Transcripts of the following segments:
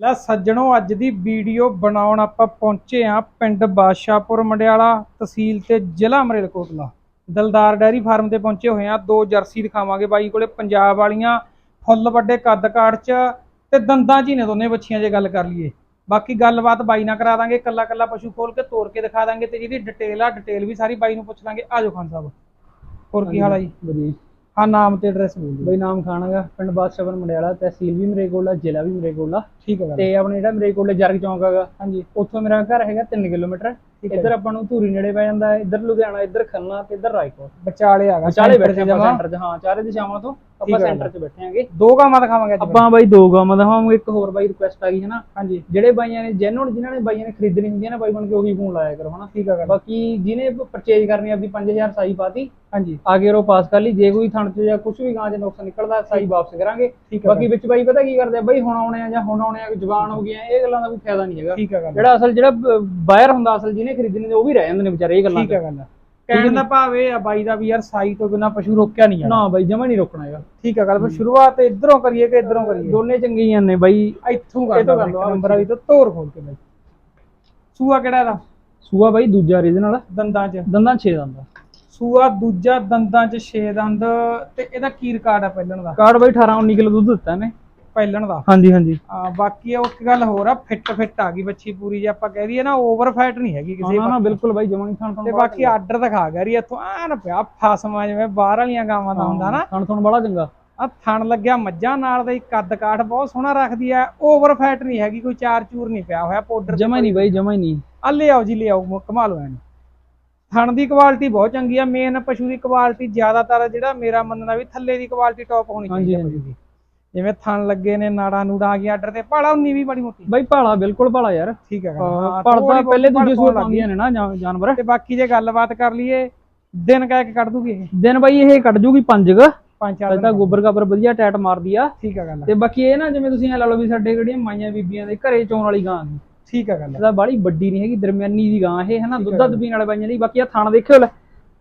ਲੈ ਸੱਜਣੋ ਅੱਜ ਦੀ ਵੀਡੀਓ ਬਣਾਉਣ ਆਪਾਂ ਪਹੁੰਚੇ ਆ ਪਿੰਡ ਬਾਦਸ਼ਾਹਪੁਰ ਮੰਡਿਆਲਾ ਤਹਿਸੀਲ ਤੇ ਜ਼ਿਲ੍ਹਾ ਮਰੇਲਕੋਟਲਾ। ਦਲਦਾਰ ਡੈਰੀ ਫਾਰਮ ਤੇ ਪਹੁੰਚੇ ਹੋਏ ਆ ਦੋ ਜਰਸੀ ਦਿਖਾਵਾਂਗੇ ਬਾਈ ਕੋਲੇ। ਪੰਜਾਬ ਵਾਲੀਆਂ ਫੁੱਲ ਵੱਡੇ ਕੱਦ ਕਾਠ ਚ ਤੇ ਦੰਦਾਂ ਹੀ ਨੇ ਦੋਨੇ ਬੱਚੀਆਂ ਜੇ ਗੱਲ ਕਰ ਲਈਏ। ਬਾਕੀ ਗੱਲਬਾਤ ਬਾਈ ਨਾਲ ਕਰਾ ਦਾਂਗੇ। ਕੱਲਾ ਕੱਲਾ ਪਸ਼ੂ ਖੋਲ ਕੇ ਤੋੜ ਕੇ ਦਿਖਾ ਦਾਂਗੇ ਤੇ ਜਿਹਦੀ ਡਿਟੇਲ ਆ ਡਿਟੇਲ ਵੀ ਸਾਰੀ ਬਾਈ ਨੂੰ ਪੁੱਛ ਲਾਂਗੇ। ਆਜੋ ਖਾਨ ਸਾਹਿਬ। ਹੋਰ ਕੀ ਹਾਲ ਆ ਜੀ? ਵਧੀਆ। ਹਾਂ ਨਾਮ ਤੇ ਐਡਰੈਸ ਬੋਲ ਦਿਓ। ਬਈ ਨਾਮ ਖਾਣਾਗਾ ਪਿੰਡ ਬਾਦਸ਼ਾਹਪੁਰ ਮੰਡਿਆਲਾ ਤਹਿਸੀਲ ਵੀ ਮੇਰੇ ਕੋਲ ਆ ਜ਼ਿਲ੍ਹਾ ਵੀ ਮੇਰੇ ਕੋਲ ਆ ਠੀਕ ਹੈ ਤੇ ਆਪਣੇ ਜਿਹੜਾ ਮੇਰੇ ਕੋਲ ਜਰਗ ਚੌਂਕ ਹੈਗਾ ਹਾਂਜੀ ਉੱਥੋਂ ਮੇਰਾ ਘਰ ਹੈਗਾ 3 ਕਿਲੋਮੀਟਰ। ਇੱਧਰ ਆਪਾਂ ਨੂੰ ਧੂਰੀ ਨੇੜੇ ਪੈ ਜਾਂਦਾ ਹੈ ਇੱਧਰ ਲੁਧਿਆਣਾ ਇੱਧਰ ਖੰਨਾ ਤੇ ਇੱਧਰ ਰਾਏਕੋਟ ਵਿਚਾਲੇ ਹੈਗਾ ਵਿਚਾਲੇ ਬੈਠੇ ਜਮਾਂ। ਸੈਂਟਰ ਹਾਂ ਚਾਰੇ ਦਿਸ਼ਾਵਾਂ ਤੋਂ। ਆਪਾਂ ਸੈਂਟਰ 'ਚ ਬੈਠੇ ਆਂਗੇ। ਦੋ ਗਾਵਾਂ ਦਿਖਾਵਾਂਗੇ ਅੱਜ ਆਪਾਂ ਬਾਈ ਦੋ ਗਾਵਾਂ ਦਿਖਾਵਾਂਗੇ ਇੱਕ ਹੋਰ ਬਾਈ ਰਿਕੁਐਸਟ ਆ ਗਈ ਹੈ ਨਾ ਹਾਂਜੀ। ਜਿਹੜੇ ਬਾਈਆਂ ਨੇ ਜੈਨੂਨ ਜਿਨ੍ਹਾਂ ਨੇ ਬਾਈਆਂ ਨੇ ਖਰੀਦਣੀ ਹੁੰਦੀ ਹੈ ਨਾ ਬਾਈ ਬਣ ਕੇ ਉਹੀ ਫੋਨ ਲਾਇਆ ਕਰੋ ਹਨਾ? ਠੀਕ ਗੱਲ। ਬਾਕੀ ਜਿਹਨੇ ਪਰਚੇਜ ਕਰਨੀ ਆ ਆਪਦੀ 5000 ਸਾਈ ਪਾਤੀ ਹਾਂਜੀ। ਆ ਕੇ ਉਹ ਪਾਸ ਕਰ ਲਈ। ਜੇ ਕੋਈ ਥਣ ਚ ਜਾਂ ਕੁਝ ਵੀ ਗਾਂ ਚ ਨੁਕਸ ਨਿਕਲਦਾ ਸਾਈ ਵਾਪਸ ਕਰਾਂਗੇ। ਬਾਕੀ ਵਿੱਚ ਬਾਈ ਪਤਾ ਕੀ ਕਰਦੇ ਆ ਬਾਈ ਹੁਣ ਆਉਣੇ ਆ ਜਾਂ ਹੁਣ ਆਉਣੇ ਆ ਜਵਾਨ ਹੋ ਗਏ ਆ ਇਹ ਗੱਲਾਂ ਦਾ ਕੋਈ ਫਾਇਦਾ ਨਹੀਂ ਹੈਗਾ। ਜਿਹੜਾ ਅਸਲ ਜਿਹੜਾ ਬਾਇਰ ਹੁੰਦਾ ਅਸਲ ਜਿਹਨੇ ਖਰੀਦਣੇ ਉਹ ਵੀ ਰਹਿ ਜਾਂਦੇ ਨੇ ਵਿਚਾਰੇ ਇਹ ਗੱਲਾਂ ਠੀਕ ਹੈ ਗੱਲ ਕਹਿਣ ਦਾ ਭਾਵ ਇਹ ਆ ਬਾਈ ਦਾ ਵੀ ਯਾਰ ਸਾਈ ਤੋਂ ਬਿਨਾ ਪਸ਼ੂ ਰੋਕਿਆ ਨਹੀਂ। ਜਾਣਾ ਨਾ ਬਾਈ ਜਮਾ ਨਹੀਂ ਰੋਕਣਾ ਹੈਗਾ। ਠੀਕ ਹੈ ਗੱਲ ਫਿਰ ਸ਼ੁਰੂਆਤ ਇਧਰੋਂ ਕਰੀਏ ਕਿ ਇਧਰੋਂ ਕਰੀਏ? ਦੋਨੇ ਚੰਗੀਆਂ ਨੇ ਬਾਈ। ਇੱਥੋਂ ਕਰ ਦੋ ਲਓ, ਨੰਬਰ ਵਾਲੀ ਤੋਂ ਤੋਰ ਖੋਲ ਕੇ ਬਾਈ। ਸੂਆ ਕਿਹੜਾ ਇਹਦਾ? ਸੂਆ ਬਾਈ ਦੂਜਾ ਰੀਜਨਲ ਦੰਦਾਂ 'ਚ। ਦੰਦਾਂ 6 ਦੰਦਾਂ ਸੂਆ ਦੂਜਾ ਦੰਦਾਂ 'ਚ 6 ਦੰਦ ਤੇ ਇਹਦਾ ਕੀ ਰਿਕਾਰਡ ਆ ਪਹਿਲਣ ਦਾ? ਕਾਰਡ ਬਾਈ 18 19 ਕਿਲੋ ਦੁੱਧ ਦਿੱਤਾ ਨੇ ਪਹਿਲਣ ਦਾ। ਹਾਂਜੀ ਹਾਂਜੀ। ਆ ਬਾਕੀ ਉਹ ਇੱਕ ਗੱਲ ਹੋਰ ਆ ਫਿੱਟ ਫਿੱਟ ਆ ਗਈ ਬੱਚੀ ਪੂਰੀ ਜੇ ਆਪਾਂ ਕਹਿ ਦਈਏ ਨਾ ਓਵਰ ਫੈਟ ਨਹੀਂ ਹੈਗੀ ਕਿਸੇ ਨਾ। ਬਿਲਕੁਲ ਬਾਈ ਜਮਾ ਨਹੀਂ ਥਣ ਤੇ ਬਾਕੀ ਆਰਡਰ ਦਿਖਾ ਗਿਆ ਰਹੀ ਇੱਥੋਂ ਐਨ ਪਿਆ ਫਸਮਾ ਜਿਵੇਂ ਬਾਹਰ ਵਾਲੀਆਂ ਗਾਵਾਂ ਦਾ ਹੁੰਦਾ ਨਾ। ਥਣ ਬੜਾ ਚੰਗਾ। ਆ ਥਣ ਲੱਗਿਆ ਮੱਝਾਂ ਨਾਲ ਦਾ ਹੀ ਕੱਦ ਕਾਠ ਬਹੁਤ ਸੋਹਣਾ ਰੱਖਦੀ ਆ ਓਵਰ ਫੈਟ ਨਹੀਂ ਹੈਗੀ ਕੋਈ ਚਾਰ ਚੂਰ ਨਹੀਂ ਪਿਆ ਹੋਇਆ ਪਾਊਡਰ ਜਮਾ ਹੀ ਨਹੀਂ ਬਾਈ ਜਮਾ ਹੀ ਨਹੀਂ। ਆ ਲੈ ਆਓ ਜੀ ਲੈ ਆਓ ਮ- ਕਮਾਲ ਹੋਇਆ ਇਹਨੂੰ। ਥਣ ਦੀ ਕੁਆਲਿਟੀ ਬਹੁਤ ਚੰਗੀ ਆ ਮੇਨ ਪਸ਼ੂ ਦੀ ਕੁਆਲਿਟੀ ਜ਼ਿਆਦਾਤਰ ਜਿਹੜਾ ਮੇਰਾ ਮੰਨਣਾ ਵੀ ਥੱਲੇ ਦੀ ਕੁਆਲਿਟੀ ਟੌਪ ਹੋਣੀ ਚਾਹੀਦੀ ਦੀ। ਜਿਵੇਂ ਥਣ ਲੱਗੇ ਨੇ ਨਾੜਾ ਨੂੜਾ ਆ ਗਈਆਂ ਆਰਡਰ ਤੇ ਭਾੜਾ ਉਨੀ ਵੀ ਬੜੀ ਮੋਟੀ। ਬਾਈ ਭਾਲਾ ਬਿਲਕੁਲ ਭਾਲਾ ਯਾਰ। ਠੀਕ ਹੈ। ਥੋੜ੍ਹੀ ਪਹਿਲੇ ਦੂਜੇ ਸੂਰ ਪਾਉਣ ਲੱਗ ਗਈ। ਪਾਉਂਦੀਆਂ ਨੇ ਨਾ ਜਾਨ- ਜਾਨਵਰ। ਤੇ ਬਾਕੀ ਜੇ ਗੱਲਬਾਤ ਕਰ ਲਈਏ ਦਿਨ ਕਹਿ ਕੇ ਕੱਢ ਦੂਗੀ ਇਹ? ਦਿਨ ਬਾਈ ਇਹ ਕੱਢ ਜੂਗੀ ਪੰਜ ਕ। ਪੰਜ ਚਾਰ ਇਹ ਤਾਂ ਗੋਬਰ ਗਾਬਰ ਵਧੀਆ ਟੈਟ ਮਾਰਦੀ ਆ। ਠੀਕ ਹੈ ਗੱਲ ਤੇ ਬਾਕੀ ਇਹ ਨਾ ਜਿਵੇਂ ਤੁਸੀਂ ਐ ਲਾ ਲਓ ਵੀ ਸਾਡੇ ਜਿਹੜੀਆਂ ਮਾਈਆਂ ਬੀਬੀਆਂ ਦੇ ਘਰੇ ਚੋਣ ਵਾਲੀ ਗਾਂ ਦੀ ਠੀਕ ਹੈ ਗੱਲ ਇਹਦਾ ਬਾੜੀ ਵੱਡੀ ਨਹੀਂ ਹੈਗੀ ਦਰਮਿਆਨੀ ਦੀ ਗਾਂ ਇਹ ਹਨਾ? ਦੁੱਧ ਦੱਧ ਪੀਣ ਵਾਲੇ ਬਾਈਆਂ ਦੀ ਬਾਕੀ ਆ ਥਣ ਦੇਖਿਓ ਲੈ।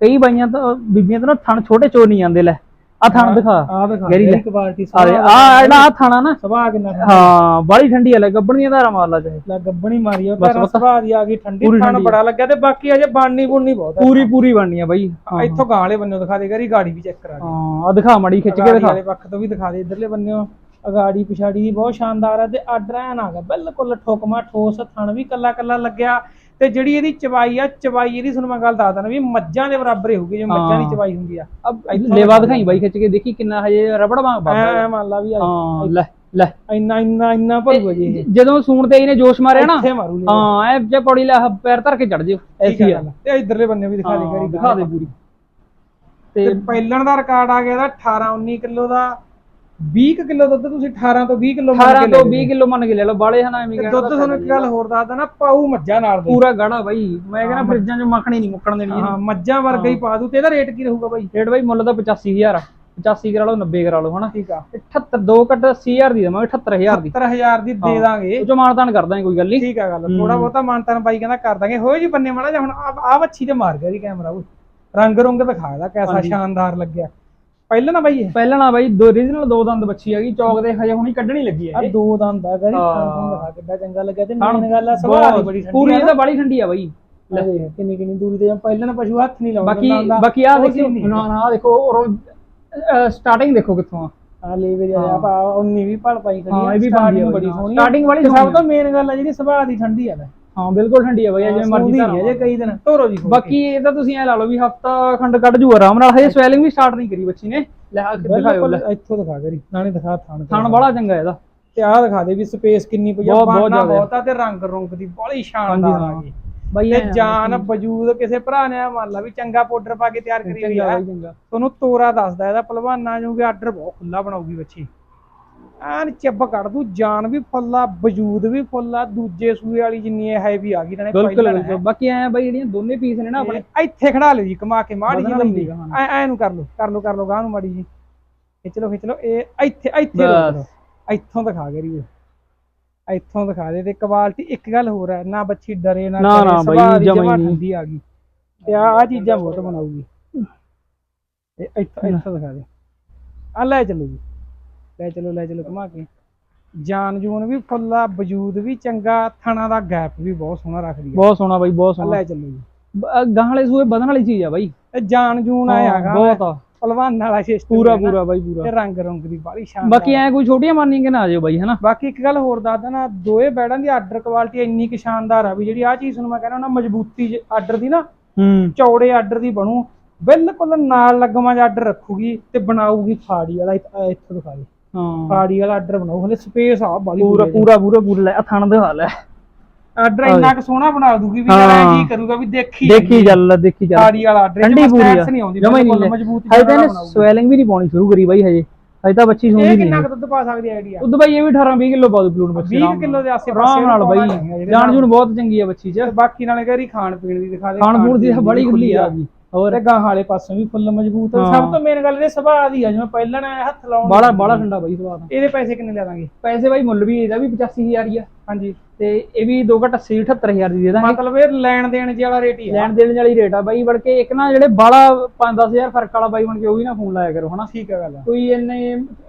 ਕਈ ਬਾਈਆਂ ਤਾਂ ਬੀਬੀਆਂ ਤੋਂ ਨਾ ਥਣ ਛੋਟੇ ਚੋ ਨਹੀਂ ਜਾਂਦੇ ਲੈ। ਆ ਥਣ ਦਿਖਾ। ਆ ਦਿਖਾ। ਗੈਰੀ ਲੈ। ਕੁਆਲਿਟੀ ਆ ਆ ਜਿਹੜਾ ਆ ਥਾਣਾ ਨਾ। ਸੁਭਾਅ ਕਿੰਨਾ ਹਾਂ ਬਾੜੀ ਠੰਡੀ ਆ ਲੈ ਗੱਬਣ ਦੀਆਂ ਧਾਰਾਂ ਮਾਰ ਲਾ ਚਾਹੇ ਲੱਗ ਗੱਬਣੀ ਮਾਰੀ ਆ ਪਰ ਬਸ। ਸੁਭਾਅ ਦੀ ਆ ਗਈ ਠੰਡੀ ਠੰਡੀ ਬੜਾ ਲੱਗਿਆ ਤੇ ਬਾਕੀ ਅਜੇ ਬਾਣੀ ਬੁਣਨੀ ਬਹੁਤ ਪੂਰੀ ਪੂਰੀ ਬਣਨੀ ਆ ਬਾਈ। ਇੱਥੋਂ ਗਾਂ ਵਾਲੇ ਬੰਨਿਓ ਦਿਖਾ ਦੇ ਗਰੀ ਗਾੜੀ ਵੀ ਚੈੱਕ ਕਰਾ ਦੇ। ਹਾਂ ਆ ਦਿਖਾ ਮੜੀ ਖਿੱਚ ਕੇ ਦਿਖਾ। ਵਾਲੇ ਪੱਖ ਤੋਂ ਵੀ ਦਿਖਾ ਦੇ ਇਧਰਲੇ ਬੰਨਿਓ। ਅਗਾੜੀ ਪਿਛਾੜੀ ਦੀ ਬਹੁਤ ਸ਼ਾਨਦਾਰ ਹੈ ਤੇ ਆਰਡਰ ਐਨ ਆ ਗਿਆ ਬਿਲਕੁਲ ਠੋਕਮਾ ਠੋਸ ਥਣ ਵੀ ਕੱਲਾ ਕੱਲਾ ਲੱਗਿਆ। ਤੇ ਜਿਹੜੀ ਇਹਦੀ ਚਵਾਈ ਆ ਚਵਾਈ ਇਹਦੀ ਤੁਹਾਨੂੰ ਮੈਂ ਗੱਲ ਦੱਸ ਦਣਾ ਵੀ ਮੱਝਾਂ ਦੇ ਬਰਾਬਰ ਹੀ ਹੋਊਗੀ ਜਿਵੇਂ ਮੱਝਾਂ ਦੀ। ਚਵਾਈ ਹੁੰਦੀ ਆ। ਅਬ ਲੇਵਾ ਦਿਖਾਈ ਬਾਈ ਖਿੱਚ ਕੇ ਦੇਖੀ ਕਿੰਨਾ ਹਜੇ ਰਬੜ ਵਾਂਗ ਵੱਧਦਾ ਐ ਮੰਨ ਲਾ ਵੀ ਆ। ਹਾਂ ਲੈ ਲੈ। ਇੰਨਾ ਇੰਨਾ ਇੰਨਾ ਭਰੂਗਾ ਜੀ ਜਦੋਂ ਸੂਣ ਤੇ ਇਹਨੇ ਜੋਸ਼ ਮਾਰਿਆ ਨਾ ਹਾਂ ਐ ਜੇ ਪੌੜੀ ਲੈ ਪੈਰ ਧਰ ਕੇ ਚੜ ਜਿਓ ਐਸੀ ਆ। ਤੇ ਇਧਰਲੇ ਬੰਨੇ ਵੀ ਦਿਖਾ ਦੇ ਗਰੀ ਦਿਖਾ ਦੇ ਪੂਰੀ। ਤੇ ਪਹਿਲਣ ਦਾ ਰਿਕਾਰਡ ਆ ਗਿਆ ਇਹਦਾ 18 19 ਕਿਲੋ ਦਾ। 20 ਕਿਲੋ ਦੁੱਧ ਤੁਸੀਂ 18 ਤੋਂ 20 ਕਿਲੋ 18 ਤੋਂ 20 ਕਿਲੋ ਮੰਨ ਕੇ ਲੈ ਲਓ ਬਾਲੇ ਹਨਾ ਐਵੇਂ ਕਹਿਣ ਦੁੱਧ ਤੁਹਾਨੂੰ ਇੱਕ ਗੱਲ ਹੋਰ ਦੱਸਦਾ ਨਾ ਪਾਉ ਮੱਝਾਂ ਨਾਲ ਦੇ। ਪੂਰਾ ਗਾੜਾ ਬਾਈ ਮੈਂ ਕਹਿੰਦਾ ਫਰਿੱਜਾਂ 'ਚ ਮੱਖਣੀ ਨਹੀਂ ਮੁੱਕਣ ਦੇਣੀ ਹਾਂ ਮੱਝਾਂ ਵਰਗਾ ਹੀ ਪਾ ਦੂ ਤੇ ਇਹਦਾ ਰੇਟ ਕੀ ਰਹੂਗਾ ਬਾਈ? ਰੇਟ ਬਾਈ ਮੁੱਲ ਦਾ 85000 85 ਕਰਾ ਲਓ 90 ਕਰਾ ਲਓ ਹਨਾ। ਠੀਕ ਆ। 78 ਦੋ ਕੱਟ 80000 ਦੀ ਦਵਾਂਗੇ 78000 ਦੀ। 70000 ਦੀ ਦੇ ਦਾਂਗੇ। ਚੋਂ ਮਾਨਤਾਨ ਕਰ ਦਾਂਗੇ ਕੋਈ ਗੱਲ ਨਹੀਂ। ਠੀਕ ਆ ਗੱਲ ਥੋੜਾ ਬਹੁਤਾ ਮਾਨਤਾਨ ਬਾਈ ਕਹਿੰਦਾ ਕਰ ਦਾਂਗੇ। ਹੋਏ ਜੀ ਬੰਨੇ ਮਾੜਾ ਜਿਹਾ ਹੁਣ ਆ ਆ ਵੱਛੀ ਤੇ ਮਾਰ ਗਿਆ ਜੀ ਕੈਮਰਾ ਉਹ ਰੰਗ ਰੁੰਗ ਦਿਖਾ ਇਹਦਾ ਕੈਸਾ ਸ਼ਾਨਦਾਰ ਲੱਗਿਆ। ਪਹਿਲਾਂ ਨਾ ਬਾਈ ਇਹ। ਪਹਿਲਾਂ ਨਾ ਬਾਈ ਦੋ ਰੀਜਨਲ ਦੋ ਦੰਦ ਬੱਚੀ ਹੈਗੀ ਚੌਕ ਦੇ ਹਜੇ ਹੁਣੀ ਕੱਢਣੀ ਲੱਗੀ ਆ ਹੈ ਦੋ ਦੰਦ ਆ ਹਾਂ। ਦਿਖਾ ਕਿੱਡਾ ਚੰਗਾ ਲੱਗਿਆ ਤੇ ਮੇਨ ਗੱਲ ਆ ਦੀ ਬੜੀ ਠੰਡੀ ਪੂਰੀ ਆ ਇਹਦਾ ਬਾਲੀ ਠੰਡੀ ਆ ਬਾਈ। ਲੈ। ਦੇਖ ਕਿੰਨੀ ਕਿੰਨੀ ਦੂਰੀ ਤੇ ਪਹਿਲਾਂ ਨਾ ਪਸ਼ੂ ਹੱਥ ਨਹੀਂ ਲਾਉਂਦਾ ਬਾਕੀ। ਬਾਕੀ ਆ ਦੇਖੋ। ਨਾ ਨਾ ਦੇਖੋ ਸਟਾਰਟਿੰਗ ਦੇਖੋ ਕਿੱਥੋਂ ਆ। ਆ ਲੈ ਵੀ ਜਾ ਆਪਾਂ 19 ਵੀ ਭਲ ਪਾਈ ਕਰੀ ਹਾਂ, ਇਹ ਵੀ ਬੜੀ ਸੋਹਣੀ starting ਵਾਲੀ ਤੇ ਸਭ ਤੋਂ ਮੇਨ ਗੱਲ ਆ ਜਿਹੜੀ ਸੁਭਾਅ ਦੀ ਠੰਡੀ ਆ ਲੈ ਹਾਂ ਬਿਲਕੁਲ ਠੰਡੀ ਆ ਬਾਈ ਜਿਵੇਂ ਮਰਜ਼ੀ ਧਾਰਾਂ ਜੇ ਕਈ ਦਿਨ ਧੋਰੋ ਜੀ ਬਾਕੀ ਇਹ ਤਾਂ ਤੁਸੀਂ ਐ ਲਾ ਲਓ ਵੀ ਹਫਤਾ ਖੰਡ ਕੱਢ ਜੂ ਆਰਾਮ ਨਾਲ ਹਜੇ ਸਵੈਲਿੰਗ ਵੀ ਸਟਾਰਟ ਨਹੀਂ ਕਰੀ ਬੱਚੀ ਨੇ। ਲੈ ਆ ਕੇ ਬਿਲਕੁਲ ਇੱਥੋਂ ਦਿਖਾ ਕਰੀ ਨਾਲੇ ਦਿਖਾ ਥਾਣ ਥਣ ਬੜਾ ਚੰਗਾ ਇਹਦਾ। ਤੇ ਆਹ ਦਿਖਾ ਦੇ ਵੀ ਸਪੇਸ ਕਿੰਨੀ ਪਈ ਆ ਬਹੁਤ- ਬਹੁਤ ਆ ਤੇ ਰੰਗ ਰੁੰਗ ਦੀ ਬੜੀ ਸ਼ਾਨਦਾਰ ਆ ਗਈ ਬਾਈ ਤੇ ਆ ਜਾਨ ਵਜੂਦ ਕਿਸੇ ਭਰਾ ਨੇ ਮੰਨ ਲਾ ਵੀ ਚੰਗਾ ਪਾਊਡਰ ਪਾ ਕੇ ਤਿਆਰ ਕਰੀ ਹੋਈ ਆ। ਤੁਹਾਨੂੰ ਤੋਰਾ ਦੱਸਦਾ ਇਹਦਾ ਪਹਿਲਵਾਨਾਂ ਵੀ ਆਰਡਰ ਬਹੁਤ ਖੁੱਲਾ ਬਣਾਉਗੀ ਬੱਚੀ। ਐਨ ਚੱਬ ਕੱਢ ਦੂ ਜਾਨ ਵੀ ਫੁੱਲ ਆ ਵਜੂਦ ਵੀ ਫੁੱਲ ਆ ਦੂਜੇ ਸੂਏ ਵਾਲੀ ਜਿੰਨੀ ਇਹ ਹੈਵੀ ਆ ਗਈ ਨਾਲੇ ਬਿਲਕੁਲ ਬਿਲਕੁਲ। ਬਾਕੀ ਐ ਬਾਈ ਜਿਹੜੀਆਂ ਦੋਨੇ ਪੀਸ ਨੇ ਨਾ ਆਪਣੇ। ਆਪਣੇ ਇੱਥੇ ਖੜਾ ਲਿਓ ਜੀ ਕਮਾ ਕੇ ਮਾੜੀ ਜੀ ਵਧਣਾ ਲੰਬੀ ਨਹੀਂ ਹੈਗਾ, ਐ ਐ ਨੂੰ ਕਰ ਲਓ ਕਰ ਲਓ ਕਰ ਲਓ ਗਾਂ ਨੂੰ ਮਾੜੀ ਜੀ ਖਿੱਚ ਲਓ ਖਿੱਚ ਲਓ ਇਹ ਇੱਥੇ ਦਿਖਾ ਗਰੀ ਇੱਥੋਂ ਦਿਖਾ ਦੇ ਤੇ ਕੁਆਲਿਟੀ ਇੱਕ ਗੱਲ ਹੋਰ ਹੈ ਨਾ ਬੱਚੀ ਡਰੇ ਨਾ ਬਾਈ, ਜਮਾਂ ਹੀ। ਠੰਡੀ ਆ ਗਈ। ਤੇ ਆ ਆ ਚੀਜ਼ਾਂ ਬਹੁਤ ਬਣਾਉਗੀ ਇਹ ਇੱਥੋਂ ਇੱਥੋਂ ਦਿਖਾ ਦੇ। ਆ ਲੈ ਚੱਲੋ ਜੀ। ਲੈ ਚਲੋ ਲੈ ਚਲੋ ਘੁਮਾ ਕੇ। ਜਾਨ ਜੂਨ ਵੀ ਫੁੱਲਾ ਵਜੂਦ ਵੀ ਚੰਗਾ ਥਣਾ ਦਾ ਗੈਪ ਵੀ ਬਹੁਤ ਸੋਹਣਾ ਰੱਖਦੀ ਆ। ਬਹੁਤ ਸੋਹਣਾ ਬਾਈ ਬਹੁਤ ਸੋਹਣਾ। ਲੈ ਚੱਲੋ ਜੀ। ਬ- ਗਾਂ ਵਾਲੇ ਸੂਏ ਵਧਣ ਵਾਲੀ ਚੀਜ਼ ਆ ਬਾਈ। ਇਹ ਜਾਨ ਜੂਨ ਆਇਆਗਾ ਬਹੁਤ ਆ। ਪਹਿਲਵਾਨ ਵਾਲਾ ਸਿਸਟਮ ਪੂਰਾ ਪੂਰਾ ਬਾਈ ਤੇ ਪੂਰਾ ਰੰਗ ਰੰਗ ਦੀ ਬਾਲੀ ਸ਼ਾਨ ਬਾਕੀ ਐ ਕੋਈ ਛੋਟੀਆਂ ਮਾਰਨੀ ਕਿ ਨਾ ਆ ਜਾਓ ਬਾਈ ਹਨਾ? ਬਾਕੀ ਇੱਕ ਗੱਲ ਹੋਰ ਦੱਸ ਦੇਣਾ ਦੋਏ ਬੈਡਾਂ ਦੀ ਆਰਡਰ ਕੁਆਲਿਟੀ ਇੰਨੀ ਕਿ ਸ਼ਾਨਦਾਰ ਆ ਵੀ ਜਿਹੜੀ ਆ ਚੀਜ਼ ਨੂੰ ਮੈਂ ਕਹਿੰਦਾ ਨਾ ਮਜ਼ਬੂਤੀ ਆਰਡਰ ਦੀ ਨਾ ਹੂੰ। ਚੌੜੇ ਆਰਡਰ ਦੀ ਬਣੂ। ਬਿਲਕੁਲ ਨਾਲ ਲੱਗਵਾਂ ਜਿਹਾ ਆਰਡਰ ਰੱਖੂਗੀ ਤੇ ਬਣਾਊਗੀ ਫਾੜੀ ਵਾਲਾ ਇੱਥੋਂ ਦਿਖਾ ਦੇ। ਹਾਂ। ਫਾੜੀ ਵਾਲਾ ਆਰਡਰ ਬਣਾਉ ਹਲੇ ਸਪੇਸ ਆ ਬਾਲੀ ਪੂਰਾ ਪੂਰਾ ਪੂਰਾ ਪੂਰਾ ਲੈ ਥਣ ਦੇ ਹਾਲ ਹੈ ਆਰਡਰ ਇੰਨਾ ਕੁ ਸੋਹਣਾ ਬਣਾ ਦੂਗੀ ਵੀ। ਜਿਹੜਾ ਜੀ ਕਰੂਗਾ ਵੀ ਦੇਖੀ ਦੇਖੀ ਚੱਲ ਦੇਖੀ ਚੱਲ। ਫਾੜੀ ਵਾਲਾ ਆਰਡਰ ਠੰਡੀ ਪੂਰੀ ਆ। ਨਹੀਂ ਆਉਂਦੀ ਜਮਾ ਨਹੀਂ ਮਜ਼ਬੂਤ ਹਜੇ ਤਾਂ। ਸਵੈਲਿੰਗ ਵੀ ਨਹੀਂ ਪਾਉਣੀ ਸ਼ੁਰੂ ਕਰੀ ਬਾਈ ਹਜੇ। ਹਜੇ ਤਾਂ ਬੱਚੀ ਇਹ ਨਹੀਂ ਕਿੰਨਾ ਕੁ ਦੁੱਧ ਪਾ ਸਕਦੀ ਆਈਡੀਆ ਉਦੋਂ ਬਾਈ ਇਹ ਵੀ 18 20 ਕਿਲੋ ਪਾਉ ਬਲੂਨ ਬੱਚੀ 20 ਕਿਲੋ ਦੇ ਆਸੇ ਆਰਾਮ ਨਾਲ ਬਾਈ ਜਾਣ ਜੂਣ ਬਹੁਤ ਚੰਗੀ ਆ ਬੱਚੀ ਚ। ਬਾਕੀ ਨਾਲੇ ਕਰੀ ਖਾਣ ਪੀਣ ਦੀ ਦਿਖਾ ਦੇ ਖਾਣ ਖੂਣ ਦੀ ਬੜੀ ਖੁੱਲੀ ਆ ਹੋਰ ਤੇ ਗਾਂ ਵਾਲੇ ਪਾਸੋਂ ਵੀ ਫੁੱਲ ਮਜ਼ਬੂਤ ਆ। ਹਾਂ। ਸਭ ਤੋਂ ਮੇਨ ਗੱਲ ਇਹਦੇ ਸੁਭਾਅ ਦੀ ਆ ਜਿਵੇਂ ਪਹਿਲਾਂ ਨਾ ਹੱਥ ਲਾਉਣ ਬਾਲਾ ਬਾਲਾ ਠੰਡਾ ਬਾਈ ਸਵਾਦ ਆ। ਇਹਦੇ ਪੈਸੇ ਕਿੰਨੇ ਲੈ ਦਾਂਗੇ ਪੈਸੇ ਬਾਈ ਮੁੱਲ ਵੀ ਇਹਦਾ ਵੀ 85000 ਹੀ ਆ ਹਾਂਜੀ ਤੇ ਇਹ ਵੀ ਦੋ ਘੱਟ 80 78000 ਦੀ ਦੇ ਦਾਂਗੇ। ਮਤਲਬ ਇਹ ਲੈਣ ਦੇਣ ਜਿਹੇ ਵਾਲਾ ਰੇਟ ਹੀ ਆ। ਲੈਣ ਦੇਣ ਵਾਲੀ ਰੇਟ ਆ ਬਾਈ ਬੜ ਕੇ ਇੱਕ ਨਾ ਜਿਹੜੇ ਬਾਲਾ 5-10000 ਫ਼ਰਕ ਵਾਲਾ ਬਾਈ ਬਣ ਕੇ ਉਹ ਵੀ ਨਾ ਫੋਨ ਲਾਇਆ ਕਰੋ ਹਨਾ। ਠੀਕ ਹੈ ਗੱਲ ਕੋਈ ਇੰਨੇ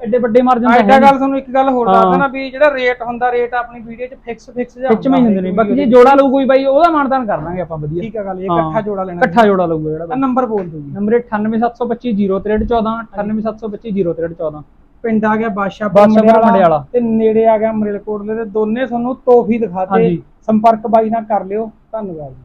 ਐਡੇ ਵੱਡੇ ਮਾਰਜਨ ਤਾਂ ਐਡਾ ਗੱਲ ਤੁਹਾਨੂੰ ਇੱਕ ਗੱਲ ਹੋਰ ਦੱਸ ਹਾਂ। ਦੇਣਾ ਵੀ ਜਿਹੜਾ ਰੇਟ ਹੁੰਦਾ ਰੇਟ ਆਪਣੀ ਵੀਡੀਓ 'ਚ ਫਿਕਸ ਫਿਕਸ ਜਿਹਾ ਵਿੱਚ ਮੈਂ ਹੁੰਦੇ ਨੇ। ਬਾਕੀ ਜੇ ਜੋੜਾ ਲਊ ਕੋਈ ਬਾਈ ਉਹਦਾ ਮਾਨਦਾਨ ਕਰ ਦਾਂਗੇ ਆਪਾਂ ਵਧੀਆ। ਠੀਕ ਹੈ ਗੱਲ ਇਹ। ਇਕੱਠਾ ਜੋੜਾ ਲੈਣਾ। ਇਕੱਠਾ ਜੋੜਾ ਲਊਗਾ ਜਿਹੜਾ। ਨੰਬਰ ਬੋਲ ਦਿਓ ਜੀ। ਨੰਬਰ 9872506314 9872506314 ਪਿੰਡ ਆ ਗਿਆ ਬਾਦਸ਼ਾਹ ਬਾਦਸ਼ਾਹਪੁਰ ਮੰਡਿਆਲਾ। ਤੇ ਨੇੜੇ ਆ ਗਿਆ ਮਰੇਲਕੋਟਲੇ ਦੇ ਦੋਨੇ ਤੁਹਾਨੂੰ ਤੋਹਫੀ ਦਿਖਾਤੇ। ਸੰਪਰਕ ਬਾਈ ਨਾਲ ਕਰ ਲਿਓ ਧੰਨਵਾਦ ਜੀ